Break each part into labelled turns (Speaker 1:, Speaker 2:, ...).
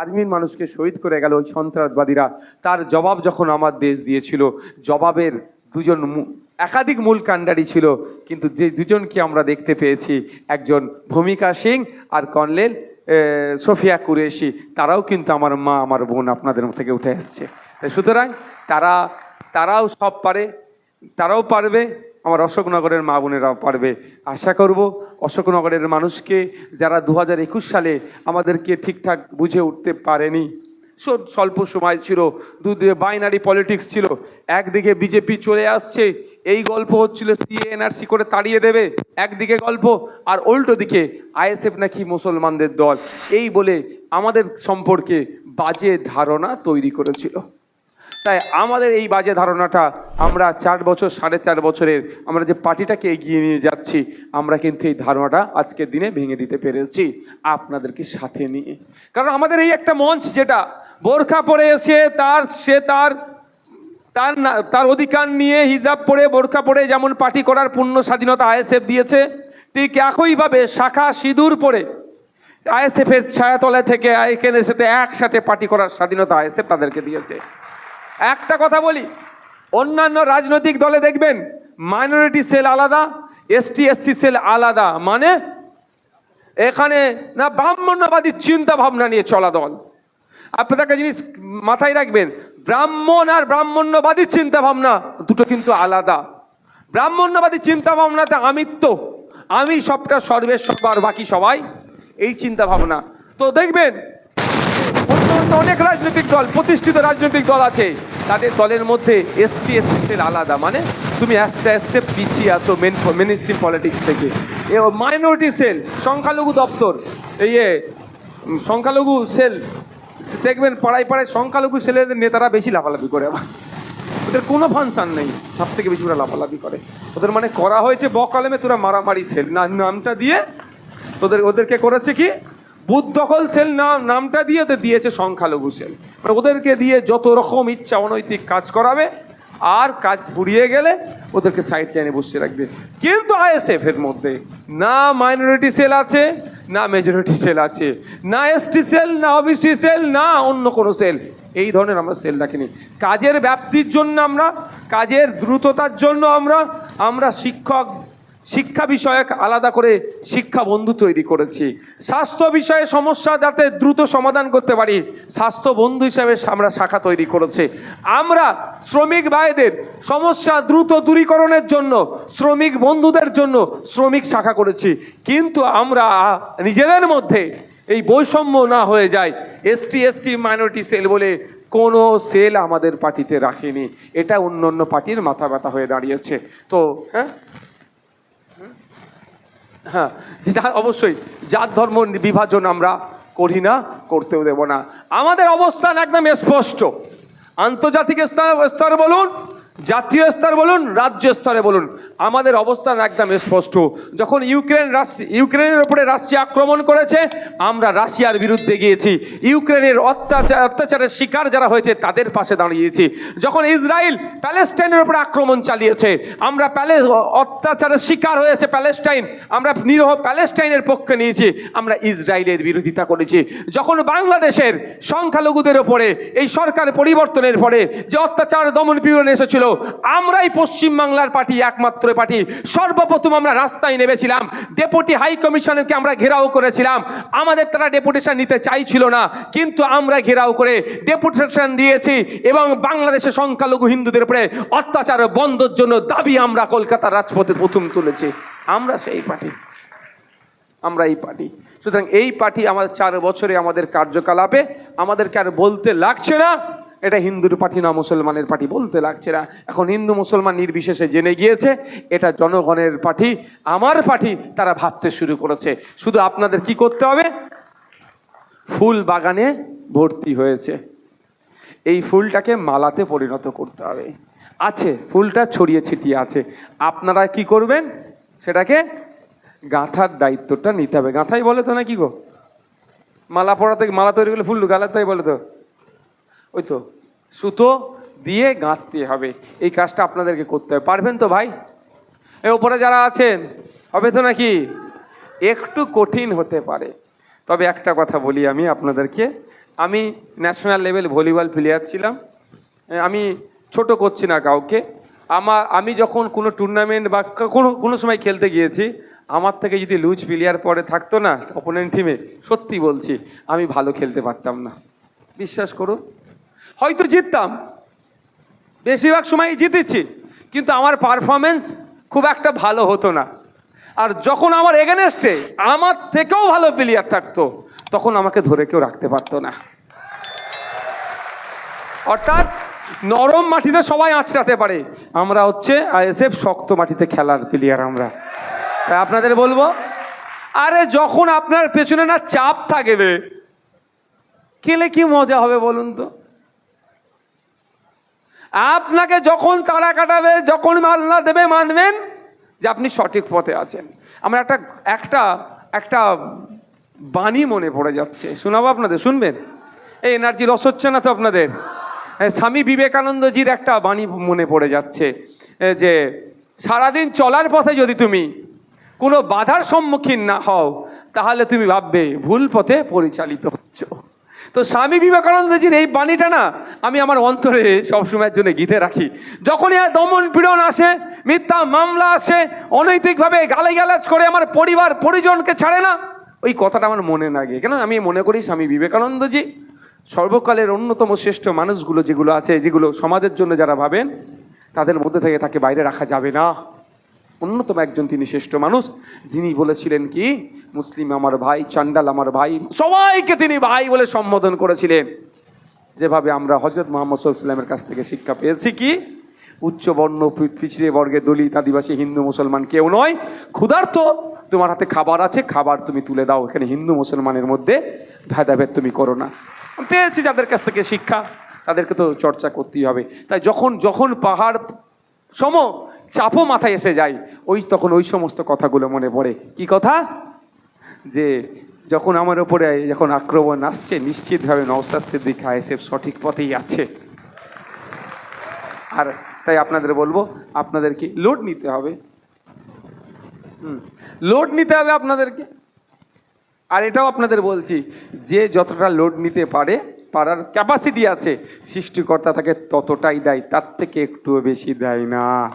Speaker 1: আর্মির মানুষকে শহীদ করে গেল ওই সন্ত্রাসবাদীরা। তার জবাব যখন আমার দেশ দিয়েছিল, জবাবের দুজন একাধিক মূল কাণ্ডারি ছিল, কিন্তু যে দুজনকে আমরা দেখতে পেয়েছি, একজন ভূমিকা সিং আর কর্নেল সোফিয়া কুরেশি, তারাও কিন্তু আমার মা, আমার বোন আপনাদের থেকে উঠে তাই সুতরাং তারা, তারাও সব পারে, তারাও পারবে আমার অশোকনগরের মা বোনেরা পারবে। আশা করব অশোকনগরের মানুষকে যারা দু হাজার একুশ সালে আমাদেরকে ঠিকঠাক বুঝে উঠতে পারেনি। স্বল্প সময় ছিল, দুদিকে বাইনারি পলিটিক্স ছিল, একদিকে বিজেপি চলে আসছে, এই গল্প হচ্ছিল সিএনআরসি করে তাড়িয়ে দেবে, একদিকে গল্প, আর উল্টো দিকে আইএসএফ নাকি মুসলমানদের দল। এই বলে আমাদের সম্পর্কে বাজে ধারণা তৈরি করেছিল। তাই আমাদের এই বাজে ধারণাটা আমরা চার বছর, সাড়ে চার বছরের আমরা যে পার্টিটাকে এগিয়ে নিয়ে যাচ্ছি, আমরা কিন্তু এই ধারণাটা আজকের দিনে ভেঙে দিতে পেরেছি আপনাদেরকে সাথে নিয়ে। কারণ আমাদের এই একটা মঞ্চ যেটা, বোরখা পরে এসে তার, সে তার তার তার অধিকার নিয়ে হিজাব পরে, বোরখা পরে যেমন পার্টি করার পূর্ণ স্বাধীনতা আইএসএফ দিয়েছে, ঠিক একইভাবে শাখা সিঁদুর পরে আইএসএফ এর ছায়াতলা থেকে এখানে সাথে একসাথে পার্টি করার স্বাধীনতা আইএসএফ তাদেরকে দিয়েছে। একটা কথা বলি, অন্যান্য রাজনৈতিক দলে দেখবেন মাইনরিটি সেল আলাদা এসটি এসসি সেল আলাদা। মানে এখানে না ব্রাহ্মণ্যবাদী চিন্তা ভাবনা নিয়ে চলা দল। আপনাদের একটা জিনিস মাথায় রাখবেন, ব্রাহ্মণ আর ব্রাহ্মণ্যবাদী চিন্তা ভাবনা দুটো কিন্তু আলাদা। ব্রাহ্মণ্যবাদী চিন্তা ভাবনাতে আমিত্ব, আমি সবটা সর্বেশ্বর বাকি সবাই, এই চিন্তা ভাবনা তো দেখবেন অন্য অনেক রাজনৈতিক দল, প্রতিষ্ঠিত রাজনৈতিক দল আছে। তাদের দলের মধ্যে এসটি এসসির আলাদা। মানে তুমি একটা স্টেপ পিছিয়ে আছো মেন মেন স্ট্রিম পলিটিক্স থেকে। এ মাইনরিটি সেল সংখ্যালঘু দপ্তর। এই সংখ্যালঘু সেল দেখবেন পাড়ায় পাড়ায় সংখ্যালঘু সেলের নেতারা বেশি লাফালাফি করে আবার। ওদের কোনো ফাংশন নেই। সব থেকে বেশি ওরা লাফালাফি করে। ওদের মানে করা হয়েছে বকলমে তোরা মারামারি সেল নামটা দিয়ে তোদের ওদেরকে করেছে কি? বুথ দখল সেল নাম নামটা দিয়ে ওদের দিয়েছে সংখ্যালঘু সেল। মানে ওদেরকে দিয়ে যত রকম ইচ্ছা অনৈতিক কাজ করাবে, আর কাজ ফুরিয়ে গেলে ওদেরকে সাইড লাইনে বসিয়ে রাখবে। কিন্তু আইএসএফ এর মধ্যে না মাইনরিটি সেল আছে, না মেজরিটি সেল আছে। না এসটি সেল না ওবিসি সেল না অন্য কোনো সেল এই ধরনের আমরা সেল রাখিনি কাজের ব্যাপ্তির জন্য আমরা, কাজের দ্রুততার জন্য আমরা আমরা শিক্ষক শিক্ষা বিষয়ক আলাদা করে শিক্ষা বন্ধু তৈরি করেছি। স্বাস্থ্য বিষয়ে সমস্যা যাতে দ্রুত সমাধান করতে পারি, স্বাস্থ্য বন্ধু হিসাবে আমরা শাখা তৈরি করেছে। আমরা শ্রমিক ভাইদের সমস্যা দ্রুত দূরীকরণের জন্য, শ্রমিক বন্ধুদের জন্য শ্রমিক শাখা করেছি। কিন্তু আমরা নিজেদের মধ্যে এই বৈষম্য না হয়ে যায়। S ST SC minority cell বলে কোনো সেল আমাদের পার্টিতে রাখেনি। এটা অন্য অন্য পার্টির মাথা ব্যথা হয়ে দাঁড়িয়েছে। তো হ্যাঁ? হ্যাঁ যা, অবশ্যই। জাত, ধর্ম, বিভাজন আমরা করি না, করতেও দেব না। আমাদের অবস্থান একদম স্পষ্ট। আন্তর্জাতিক স্তর স্তর বলুন জাতীয় স্তর বলুন, রাজ্য স্তরে বলুন। আমাদের অবস্থান একদম স্পষ্ট। যখন ইউক্রেন ইউক্রেনের উপরে রাশিয়া আক্রমণ করেছে, আমরা রাশিয়ার বিরুদ্ধে গিয়েছি। ইউক্রেনের অত্যাচার অত্যাচারের শিকার যারা হয়েছে, তাদের পাশে দাঁড়িয়েছি। যখন ইসরায়েল প্যালেস্টাইনের উপরে আক্রমণ চালিয়েছে, আমরা প্যালে অত্যাচারের শিকার হয়েছে প্যালেস্টাইন। আমরা নিরহ প্যালেস্টাইনের পক্ষে নিয়েছি, আমরা ইসরায়েলের বিরোধিতা করেছি। যখন বাংলাদেশের সংখ্যালঘুদের ওপরে এই সরকার পরিবর্তনের পরে যে অত্যাচার দমন পীড়ন এসেছিল আমরাই পশ্চিম বাংলার পার্টি, একমাত্র পার্টি। সর্বপ্রথম আমরা রাস্তায় নেমেছিলাম। ডেপুটি হাই কমিশনারকে আমরা ঘেরাও করেছিলাম। আমাদের তারা ডেপুটেশন নিতে চাইছিল না, কিন্তু আমরা ঘেরাও করে ডেপুটেশন দিয়েছি এবং বাংলাদেশের সংখ্যালঘু হিন্দুদের উপরে অত্যাচার বন্ধর জন্য দাবি আমরা কলকাতার রাজপথে প্রথম তুলেছি। আমরা সেই পার্টি। আমরা এই পার্টি। সুতরাং এই পার্টি আমাদের চার বছরে আমাদের কার্যকলাপে, আমাদেরকে আর বলতে লাগছে না। এটা হিন্দুর পার্টি না মুসলমানের পার্টি বলতে লাগছে না। এখন হিন্দু মুসলমান নির্বিশেষে জেনে গিয়েছে, এটা জনগণের পার্টি আমার পার্টি তারা ভাবতে শুরু করেছে। শুধু আপনাদের কি করতে হবে? ফুল বাগানে ভর্তি হয়েছে। এই ফুলটাকে মালাতে পরিণত করতে হবে। আছে, ফুলটা ছড়িয়ে ছিটিয়ে আছে। আপনারা কি করবেন? সেটাকে গাঁথার দায়িত্বটা নিতে হবে। গাঁথাই বলে তো না কি গো? মালা পড়াতে মালা তৈরি করলে ফুল গালাতাই বলে তো? ওই তো, সুতো দিয়ে গাঁথতে হবে। এই কাজটা আপনাদেরকে করতে হবে। পারবেন তো ভাই? এ ওপরে যারা আছেন, হবে তো নাকি? একটু কঠিন হতে পারে। তবে একটা কথা বলি আমি আপনাদেরকে। আমি ন্যাশনাল লেভেল ভলিবল প্লেয়ার ছিলাম। আমি ছোট করছি না কাউকে। আমার, আমি যখন কোনো টুর্নামেন্ট বা কোনো কোনো সময় খেলতে গিয়েছি, আমার থেকে যদি লুজ প্লেয়ার পরে থাকতো না অপোনেন্ট টিমে সত্যি বলছি, আমি ভালো খেলতে পারতাম না। বিশ্বাস করুন। হয়তো জিততাম। বেশিরভাগ সময় জিতেছি, কিন্তু আমার পারফরমেন্স খুব একটা ভালো হতো না। আর যখন আমার এগেনেস্টে আমার থেকেও ভালো প্লেয়ার থাকতো, তখন আমাকে ধরে কেউ রাখতে পারতো না। অর্থাৎ নরম মাটিতে সবাই আঁচড়াতে পারে। আমরা হচ্ছে আইএসএফ শক্ত মাটিতে খেলার প্লেয়ার আমরা। তাই আপনাদের বলব, আরে যখন আপনার পেছনে না চাপ থাকবে, খেলে কি মজা হবে বলুন তো? আপনাকে যখন তারা কাটাবে যখন মাল্লা দেবে মানবেন যে আপনি সঠিক পথে আছেন। আমার একটা একটা একটা বাণী মনে পড়ে যাচ্ছে। শোনাবো আপনাদের শুনবেন? এই এনার্জি লস হচ্ছে না তো আপনাদের? হ্যাঁ, স্বামী বিবেকানন্দজির একটা বাণী মনে পড়ে যাচ্ছে যে সারাদিন চলার পথে যদি তুমি কোনো বাধার সম্মুখীন না হও তাহলে তুমি ভাববে ভুল পথে পরিচালিত হচ্ছ। তো স্বামী বিবেকানন্দজির এই বাণীটা না আমি আমার অন্তরে সবসময়ের জন্য গীতে রাখি। যখনই দমন পীড়ন আসে, মিথ্যা মামলা আসে, অনৈতিকভাবে গালাজ করে আমার পরিবার, পরিজনকে ছাড়ে না, ওই কথাটা আমার মনে লাগে কেন? আমি মনে করি স্বামী বিবেকানন্দজি সর্বকালের অন্যতম শ্রেষ্ঠ মানুষগুলো যেগুলো আছে, যেগুলো সমাজের জন্য যারা ভাবেন, তাদের মধ্যে থেকে তাকে বাইরে রাখা যাবে না। অন্যতম একজন তিনি শ্রেষ্ঠ মানুষ, যিনি বলেছিলেন কি মুসলিম আমার ভাই, চান্ডাল আমার ভাই, সবাইকে তিনি ভাই বলে সম্বোধন করেছিলেন। যেভাবে আমরা হজরত মোহাম্মদ সাল্লামের কাছ থেকে শিক্ষা পেয়েছি কি? উচ্চ বর্ণ পিছিয়ে বর্গে দলিত, আদিবাসী, হিন্দু, মুসলমান কেউ নয়। ক্ষুধার্ত, তোমার হাতে খাবার আছে, খাবার তুমি তুলে দাও। এখানে হিন্দু, মুসলমানের মধ্যে ভেদাভেদ তুমি করো না। পেয়েছি যাদের কাছ থেকে শিক্ষা, তাদেরকে তো চর্চা করতেই হবে। তাই যখন যখন পাহাড় সম চাপও মাথায় এসে যায়, ওই তখন ওই সমস্ত কথাগুলো মনে পড়ে। কি কথা? যে যখন আমার ওপরে যখন আক্রমণ আসছে, নিশ্চিতভাবে নওসাদ সিদ্দিক আইএসএফ সঠিক পথেই আছে। আর তাই আপনাদের বলব, আপনাদেরকে লোড নিতে হবে। লোড নিতে হবে আপনাদেরকে। আর এটাও আপনাদের বলছি, যে যতটা লোড নিতে পারে, পারার ক্যাপাসিটি আছে, সৃষ্টিকর্তা তাকে ততটাই দেয়, তার থেকে একটু বেশি দেয় না।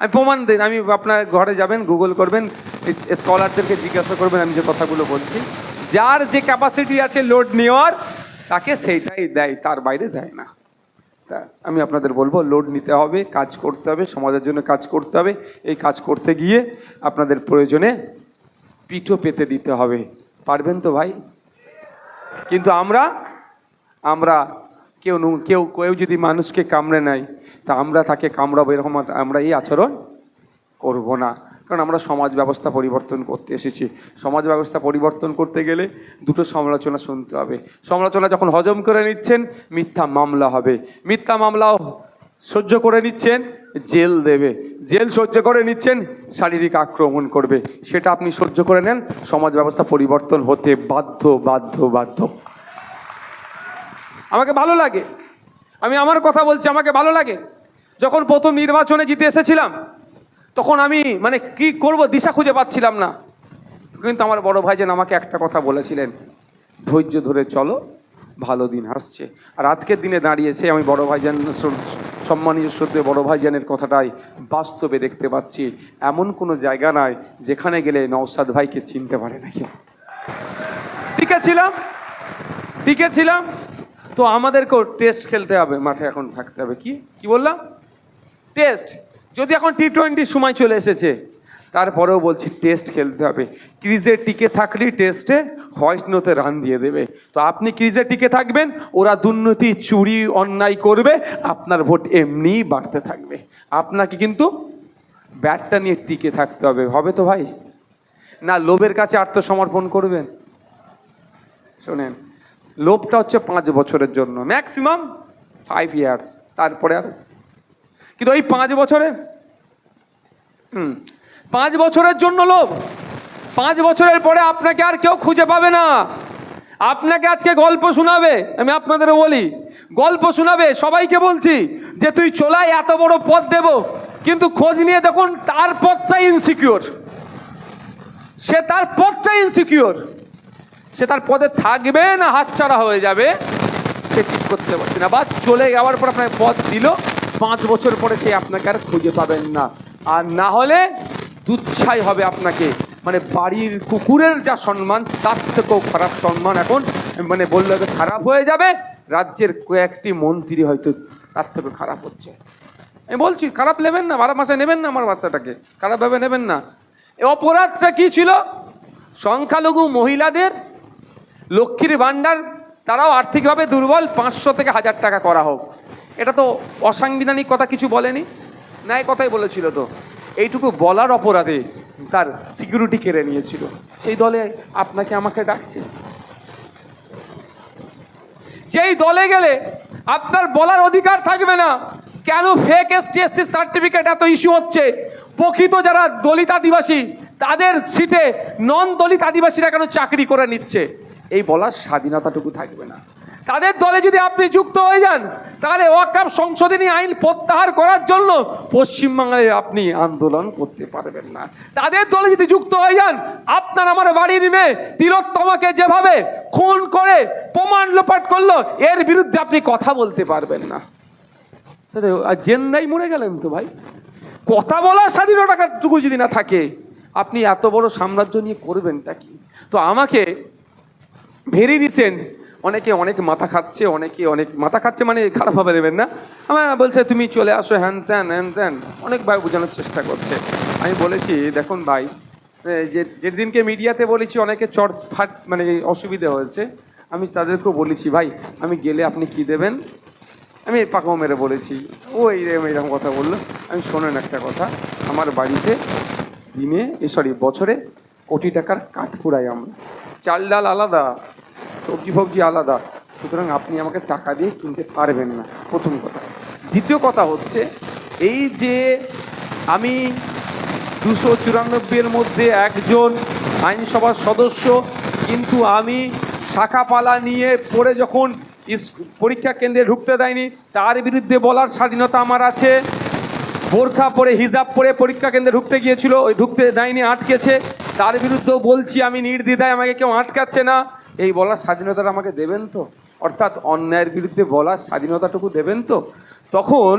Speaker 1: আমি প্রমাণ দিন আমি আপনার ঘরে যাবেন গুগল করবেন স্কলারদেরকে জিজ্ঞাসা করবেন, আমি যে কথাগুলো বলছি। যার যে ক্যাপাসিটি আছে লোড নেওয়ার, তাকে সেইটাই দেয়, তার বাইরে দেয় না। তা আমি আপনাদের বলব লোড নিতে হবে, কাজ করতে হবে, সমাজের জন্য কাজ করতে হবে। এই কাজ করতে গিয়ে আপনাদের প্রয়োজনে পিঠও পেতে দিতে হবে। পারবেন তো ভাই? কিন্তু আমরা আমরা কেউ কেউ কেউ যদি মানুষকে কামড়ে নেয়, তা আমরা তাকে কামড়াবো এরকম আমরা এই আচরণ করব না। কারণ আমরা সমাজ ব্যবস্থা পরিবর্তন করতে এসেছি। সমাজ ব্যবস্থা পরিবর্তন করতে গেলে দুটো সমালোচনা শুনতে হবে। সমালোচনা যখন হজম করে নিচ্ছেন, মিথ্যা মামলা হবে। মিথ্যা মামলাও সহ্য করে নিচ্ছেন, জেল দেবে। জেল সহ্য করে নিচ্ছেন, শারীরিক আক্রমণ করবে। সেটা আপনি সহ্য করে নেন, সমাজ ব্যবস্থা পরিবর্তন হতে বাধ্য বাধ্য বাধ্য। আমাকে ভালো লাগে। আমি আমার কথা বলছি, আমাকে ভালো লাগে। যখন প্রথম নির্বাচনে জিতে এসেছিলাম, তখন আমি মানে কি করব দিশা খুঁজে পাচ্ছিলাম না। কিন্তু আমার বড় ভাইজান আমাকে একটা কথা বলেছিলেন, ধৈর্য ধরে চলো, ভালো দিন আসছে। আর আজকের দিনে দাঁড়িয়ে সে আমি বড় ভাইজান সম্মানীয় শ্রদ্ধে বড় ভাইজানের কথাটাই বাস্তবে দেখতে পাচ্ছি। এমন কোনো জায়গা নাই যেখানে গেলে নওসাদ ভাইকে চিনতে পারে না কেউ টিকে ছিলাম টিকে ছিলাম। তো আমাদেরকেও টেস্ট খেলতে হবে, মাঠে এখন থাকতে হবে। কি? কি বললাম? টেস্ট যদি এখন টি টোয়েন্টির সময় চলে এসেছে, তারপরেও বলছি টেস্ট খেলতে হবে। ক্রিজে টিকে থাকলেই টেস্টে হোয়াইট রান দিয়ে দেবে। তো আপনি ক্রিজে টিকে থাকবেন, ওরা দুর্নীতি, চুরি, অন্যায় করবে, আপনার ভোট এমনিই বাড়তে থাকবে। আপনাকে কিন্তু ব্যাটটা নিয়ে টিকে থাকতে হবে। হবে তো ভাই? না, লোভের কাছে আত্মসমর্পণ করবেন। শোনেন লোভটা হচ্ছে পাঁচ বছরের জন্য। ম্যাক্সিমাম ফাইভ ইয়ার্স তারপরে আর কিন্তু ওই পাঁচ বছরের হুম, পাঁচ বছরের জন্য লোভ। পাঁচ বছরের পরে আপনাকে আর কেউ খুঁজে পাবে না। আপনাকে আজকে গল্প শোনাবে। আমি আপনাদেরও বলি, গল্প শোনাবে। সবাইকে বলছি যে, তুই চলায় এত বড় পথ দেব, কিন্তু খোঁজ নিয়ে দেখুন তার পথটাই ইনসিকিওর সে তার পথটাই ইনসিকিওর সে তার পদে থাকবে না, হাতছাড়া হয়ে যাবে। সে ঠিক করতে পারছে না। বা চলে যাওয়ার পর আপনাকে পদ দিল। পাঁচ বছর পরে সে আপনাকে আর খুঁজে পাবেন না। আর না হলে দুচ্ছাই হবে আপনাকে। মানে বাড়ির কুকুরের যা সম্মান, তার থেকেও খারাপ সম্মান এখন মানে বললে খারাপ হয়ে যাবে। রাজ্যের কয়েকটি মন্ত্রী হয়তো তার থেকে খারাপ হচ্ছে। আমি বলছি, খারাপ নেবেন না, বারো মাসে নেবেন না আমার বাচ্চাটাকে? খারাপভাবে নেবেন না। অপরাধটা কি ছিল? সংখ্যালঘু মহিলাদের লক্ষ্মীর ভাণ্ডার তারাও আর্থিকভাবে দুর্বল, পাঁচশো থেকে হাজার টাকা করা হোক। এটা তো অসাংবিধানিক কথা, কিছু বলেনি? ন্যায় কথাই বলেছিল তো। এইটুকু বলার অপরাধে তার সিকিউরিটি কেড়ে নিয়েছিল। সেই দলে আপনাকে আমাকে ডাকছে। যেই দলে গেলে আপনার বলার অধিকার থাকবে না, কেন ফেক এসটিএসসি সার্টিফিকেট এত ইস্যু হচ্ছে? প্রকৃত যারা দলিত আদিবাসী, তাদের সিটে নন দলিত আদিবাসীরা কেন চাকরি করে নিচ্ছে? এই বলার স্বাধীনতাটুকু থাকবে না। তাদের দলে যদি আপনি যুক্ত হয়ে যান তাহলে ওয়াকাম সংশোধনী আইন প্রত্যাহার করার জন্য পশ্চিমবাংলায় আপনি আন্দোলন করতে পারবেন না। তাদের দলে যদি যুক্ত হয়ে যান আপনার আমার বাড়ির মেয়ে তিলোত্তমাকে যেভাবে খুন করে প্রমাণ লোপাট করল এর বিরুদ্ধে আপনি কথা বলতে পারবেন না। আর জেন্দাই মরে গেলেন তো ভাই। কথা বলার স্বাধীনতাটুকু যদি না থাকে আপনি এত বড় সাম্রাজ্য নিয়ে করবেনটা কি? তো আমাকে ভেরি রিসেন্ট অনেকে অনেক মাথা খাচ্ছে, অনেকে অনেক মাথা খাচ্ছে মানে খারাপভাবে দেবেন না। আমার বলছে, তুমি চলে আসো, হ্যান ত্যান হ্যান ত্যান। অনেক ভাই বোঝানোর চেষ্টা করছে। আমি বলেছি, দেখুন ভাই যে, যেদিনকে মিডিয়াতে বলেছি, অনেকে চট ফাট মানে অসুবিধে হয়েছে। আমি তাদেরকেও বলেছি, ভাই, আমি গেলে আপনি কি দেবেন? আমি পাকাও মেরে বলেছি। ও এইরকম এইরকম কথা বলল। আমি শোনেন একটা কথা, আমার বাড়িতে দিনে, এ সরি বছরে কোটি টাকার কাঠ পুরাই আমরা চাল ডাল আলাদা, সবজি ফবজি আলাদা। সুতরাং আপনি আমাকে টাকা দিয়ে কিনতে পারবেন না, প্রথম কথা। দ্বিতীয় কথা হচ্ছে, এই যে আমি দুশো চুরানব্বইয়ের মধ্যে একজন আইনসভার সদস্য, কিন্তু আমি শাখাপালা নিয়ে পড়ে যখন পরীক্ষা কেন্দ্রে ঢুকতে দেয়নি, তার বিরুদ্ধে বলার স্বাধীনতা আমার আছে। বোরখা পরে, হিজাব পরে পরীক্ষা কেন্দ্রে ঢুকতে গিয়েছিল, ওই ঢুকতে দেয়নি, আটকেছে। তার বিরুদ্ধেও বলছি আমি নির্দ্বিধায় আমাকে কেউ আটকাচ্ছে না। এই বলার স্বাধীনতাটা আমাকে দেবেন তো? অর্থাৎ অন্যায়ের বিরুদ্ধে বলার স্বাধীনতাটুকু দেবেন তো? তখন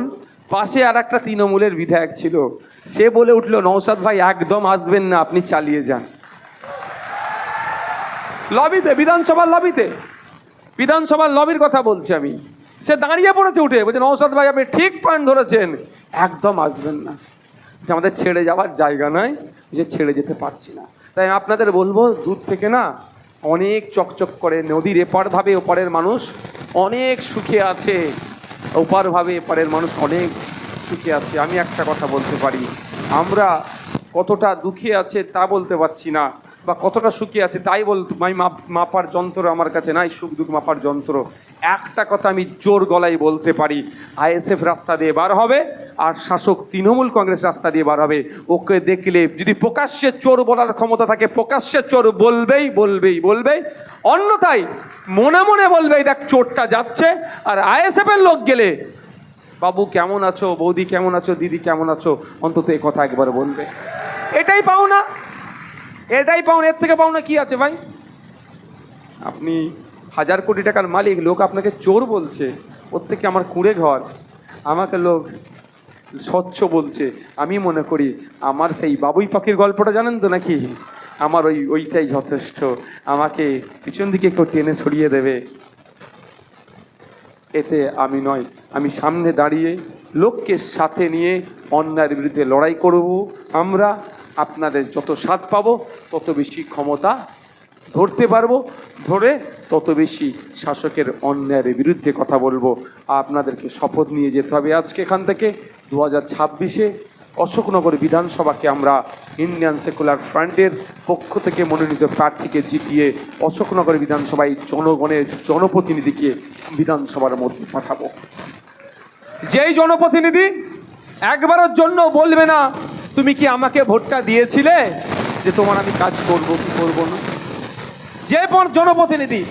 Speaker 1: পাশে আর একটা তৃণমূলের বিধায়ক ছিল। সে বলে উঠল নৌসাদ ভাই, একদম আসবেন না, আপনি চালিয়ে যান। লবিতে, বিধানসভার লবিতে, বিধানসভার লবির কথা বলছি আমি। সে দাঁড়িয়ে পড়েছে উঠে, বলছে নৌসাদ ভাই, আপনি ঠিক পয়েন্ট ধরেছেন। একদম আসবেন না। আমাদের ছেড়ে যাওয়ার জায়গা নয় যে ছেড়ে যেতে পারছি না। তাই আপনাদের বলব, দূর থেকে না অনেক চকচক করে নদীর এপার ভাবে ওপারের মানুষ অনেক সুখে আছে। ওপার ভাবে এপারের মানুষ অনেক সুখে আছে। আমি একটা কথা বলতে পারি, আমরা কতটা দুঃখে আছে তা বলতে পারছি না, বা কতটা সুখী আছে তাই মাপ- মাপার যন্ত্র আমার কাছে নাই, সুখ দুঃখ মাপার যন্ত্র। একটা কথা আমি জোর গলায় বলতে পারি, আইএসএফ রাস্তা দিয়ে বার হবে আর শাসক তৃণমূল কংগ্রেস রাস্তা দিয়ে বার হবে। ওকে দেখলে যদি প্রকাশ্যে চোর বলার ক্ষমতা থাকে, প্রকাশ্যে চোর বলবেই বলবেই বলবেই। অন্যথায় মনে মনে বলবেই, দেখ চোরটা যাচ্ছে আর আইএসএফ এর লোক গেলে, বাবু কেমন আছো? বৌদি কেমন আছো? দিদি কেমন আছো? অন্তত এই কথা একবার বলবে। এটাই পাও না। এটাই পাও না। এর থেকে পাও না কি আছে ভাই? আপনি হাজার কোটি টাকার মালিক, লোক আপনাকে চোর বলছে থেকে আমার কুঁড়ে ঘর। আমাকে লোক স্বচ্ছ বলছে। আমি মনে করি, আমার সেই বাবুই পাখির গল্পটা জানেন তো নাকি? আমার ওই, ওইটাই যথেষ্ট। আমাকে পিছন দিকে একটু টেনে সরিয়ে দেবে। এতে আমি নয়, আমি সামনে দাঁড়িয়ে লোককে সাথে নিয়ে অন্যায়ের বিরুদ্ধে লড়াই করব। আমরা আপনাদের যত স্বাদ পাবো, তত বেশি ক্ষমতা ধরতে পারব, ধরে তত বেশি শাসকের অন্যায়ের বিরুদ্ধে কথা বলব। আপনাদেরকে শপথ নিয়ে যেতে হবে আজকে এখান থেকে। দু হাজার ছাব্বিশে অশোকনগর বিধানসভাকে আমরা ইন্ডিয়ান সেকুলার ফ্রন্টের পক্ষ থেকে মনোনীত প্রার্থীকে জিতিয়ে অশোকনগর বিধানসভায় জনগণের জনপ্রতিনিধিকে বিধানসভার মধ্যে পাঠাবো। যেই জনপ্রতিনিধি একবারের জন্য বলবে না, তুমি কি আমাকে ভোটটা দিয়েছিলে? যে তোমার আমি কাজ করব, কি করব না? যে পর জনপ্রতিনিধি,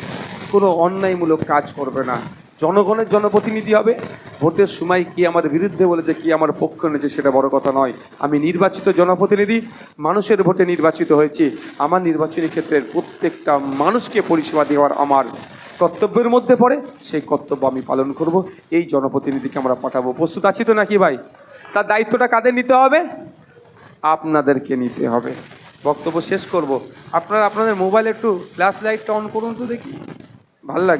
Speaker 1: কোনো অন্যায়মূলক কাজ করবে না। জনগণের জনপ্রতিনিধি হবে। ভোটের সময় কি আমার বিরুদ্ধে বলেছে, কি আমার পক্ষ নিয়েছে সেটা বড় কথা নয়। আমি নির্বাচিত জনপ্রতিনিধি, মানুষের ভোটে নির্বাচিত হয়েছি। আমার নির্বাচনী ক্ষেত্রের প্রত্যেকটা মানুষকে পরিষেবা দেওয়ার আমার কর্তব্যের মধ্যে পড়ে। সেই কর্তব্য আমি পালন করব। এই জনপ্রতিনিধিকে আমরা পাঠাবো। প্রস্তুত আছি তো নাকি ভাই? তার দায়িত্বটা কাদের নিতে হবে? আপনাদেরকে নিতে হবে। বক্তব্য শেষ করব। আপনারা, আপনাদের মোবাইল একটু ফ্ল্যাশ লাইটটা অন করুন তো দেখি। ভালো লাগে।